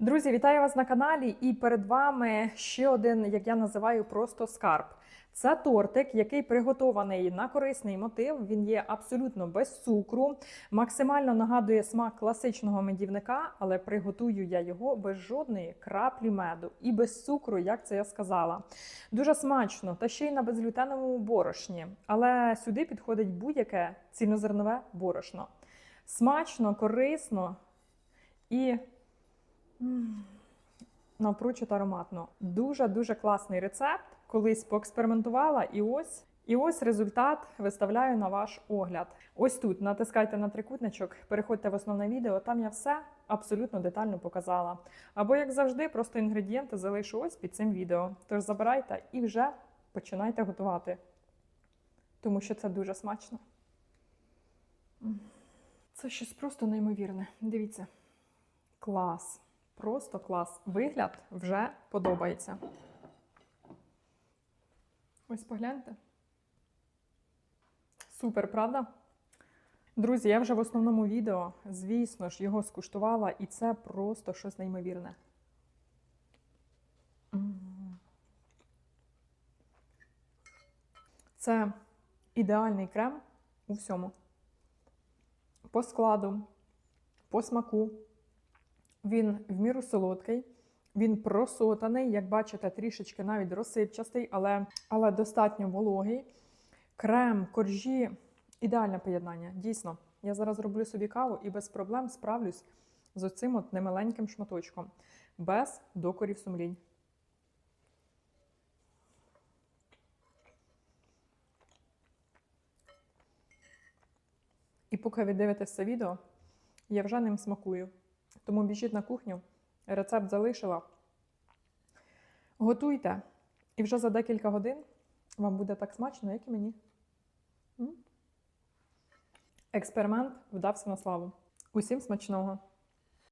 Друзі, вітаю вас на каналі. І перед вами ще один, як я називаю, просто скарб. Це тортик, який приготований на корисний мотив. Він є абсолютно без цукру, максимально нагадує смак класичного медівника, але приготую я його без жодної краплі меду і без цукру, як це я сказала. Дуже смачно та ще й на безглютеновому борошні. Але сюди підходить будь-яке цільнозернове борошно. Смачно, корисно і м, ароматно. Дуже дуже класний рецепт. Колись поекспериментувала, і ось. І ось результат виставляю на ваш огляд. Ось тут натискайте на трикутничок, переходьте в основне відео. Там я все абсолютно детально показала. Або, як завжди, просто інгредієнти залишу ось під цим відео. Тож забирайте і вже починайте готувати. Тому що це дуже смачно. Це щось просто неймовірне. Дивіться. Клас. Просто клас. Вигляд вже подобається. Ось погляньте. Супер, правда? Друзі, я вже в основному відео, звісно ж, його скуштувала, і це просто щось неймовірне. Це ідеальний крем у всьому. По складу, по смаку. Він в міру солодкий, він просотаний, як бачите, трішечки навіть розсипчастий, але, але достатньо вологий. Крем, коржі ідеальне поєднання. Дійсно, я зараз роблю собі каву і без проблем справлюсь з оцим от немаленьким шматочком, без докорів сумлінь. І поки ви дивитесь це відео, я вже ним смакую. Тому біжіть на кухню, рецепт залишила. Готуйте, і вже за декілька годин вам буде так смачно, як і мені. Експеримент вдався на славу. Усім смачного!